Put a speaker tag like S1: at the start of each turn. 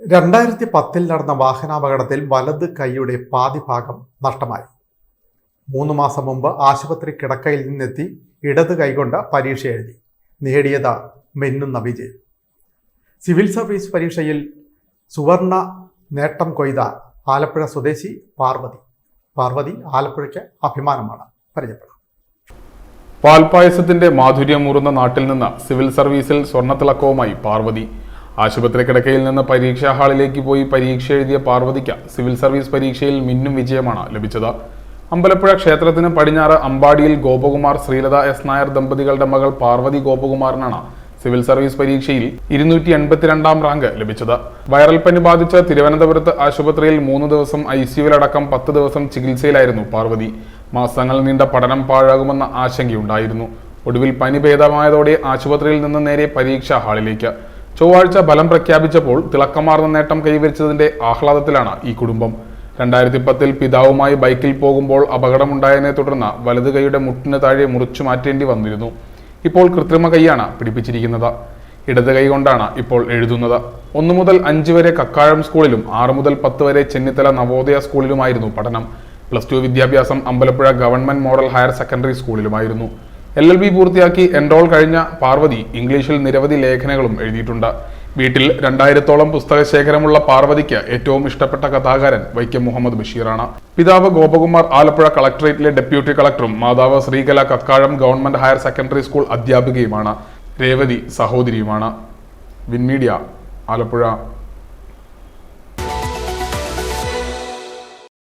S1: രണ്ടായിരത്തി പത്തിൽ നടന്ന വാഹനാപകടത്തിൽ വലത് കൈയുടെ പാതിഭാഗം നഷ്ടമായി. മൂന്ന് മാസം മുമ്പ് ആശുപത്രി കിടക്കയിൽ നിന്നെത്തി ഇടത് കൈകൊണ്ട് പരീക്ഷ എഴുതി. നേടിയത് മെന്നുന്ന വിജയം. സിവിൽ സർവീസ് പരീക്ഷയിൽ സുവർണ നേട്ടം കൊയ്ത ആലപ്പുഴ സ്വദേശി പാർവതി. പാർവതി ആലപ്പുഴയ്ക്ക് അഭിമാനമാണ് പരിചയപ്പെടുന്നത്
S2: പാൽപായസത്തിന്റെ മാധുര്യം മാധുര്യമൂറുന്ന നാട്ടിൽ നിന്ന് സിവിൽ സർവീസിൽ സ്വർണത്തിളക്കവുമായി പാർവതി. ആശുപത്രി കിടക്കയിൽ നിന്ന് പരീക്ഷാ ഹാളിലേക്ക് പോയി പരീക്ഷ എഴുതിയ പാർവതിക്ക് സിവിൽ സർവീസ് പരീക്ഷയിൽ മിന്നും വിജയമാണ് ലഭിച്ചത്. അമ്പലപ്പുഴ ക്ഷേത്രത്തിന് പടിഞ്ഞാറ് അമ്പാടിയിൽ ഗോപകുമാർ ശ്രീലത എസ് നായർ ദമ്പതികളുടെ മകൾ പാർവതി ഗോപകുമാറിനാണ് സിവിൽ സർവീസ് പരീക്ഷയിൽ ഇരുന്നൂറ്റി എൺപത്തിരണ്ടാം റാങ്ക് ലഭിച്ചത്. വൈറൽ പനി ബാധിച്ച തിരുവനന്തപുരത്ത് ആശുപത്രിയിൽ മൂന്ന് ദിവസം ഐ സിയുവിലടക്കം പത്ത് ദിവസം ചികിത്സയിലായിരുന്നു പാർവതി. മാസങ്ങൾ നീണ്ട പഠനം പാഴാകുമെന്ന ആശങ്കയുണ്ടായിരുന്നു. ഒടുവിൽ പനി ഭേദമായതോടെ ആശുപത്രിയിൽ നിന്ന് നേരെ പരീക്ഷാ ഹാളിലേക്ക്. ചൊവ്വാഴ്ച ഫലം പ്രഖ്യാപിച്ചപ്പോൾ തിളക്കമാർന്ന നേട്ടം കൈവരിച്ചതിന്റെ ആഹ്ലാദത്തിലാണ് ഈ കുടുംബം. രണ്ടായിരത്തി പത്തിൽ പിതാവുമായി ബൈക്കിൽ പോകുമ്പോൾ അപകടമുണ്ടായതിനെ തുടർന്ന് വലതു കൈയുടെ മുട്ടിന് താഴെ മുറിച്ചു മാറ്റേണ്ടി വന്നിരുന്നു. ഇപ്പോൾ കൃത്രിമ കൈയാണ് പിടിപ്പിച്ചിരിക്കുന്നത്. ഇടത് കൈ കൊണ്ടാണ് ഇപ്പോൾ എഴുതുന്നത്. ഒന്നു മുതൽ അഞ്ച് വരെ കക്കാഴം സ്കൂളിലും ആറ് മുതൽ പത്ത് വരെ ചെന്നിത്തല നവോദയ സ്കൂളിലുമായിരുന്നു പഠനം. പ്ലസ് ടു വിദ്യാഭ്യാസം Ambalappuzha government model higher secondary സ്കൂളിലുമായിരുന്നു. L L B പൂർത്തിയാക്കി എൻറോൾ കഴിഞ്ഞ പാർവതി ഇംഗ്ലീഷിൽ നിരവധി ലേഖനങ്ങളും എഴുതിയിട്ടുണ്ട്. വീട്ടിൽ രണ്ടായിരത്തോളം പുസ്തക ശേഖരമുള്ള പാർവതിക്ക് ഏറ്റവും ഇഷ്ടപ്പെട്ട കഥാകാരൻ വൈക്കം മുഹമ്മദ് ബഷീറാണ്. പിതാവ് ഗോപകുമാർ ആലപ്പുഴ കളക്ടറേറ്റിലെ ഡെപ്യൂട്ടി കളക്ടറും മാതാവ് Sreekala Kakkazham government higher secondary school അധ്യാപികയുമാണ്. Revathi സഹോദരിയുമാണ്. Win media Alappuzha.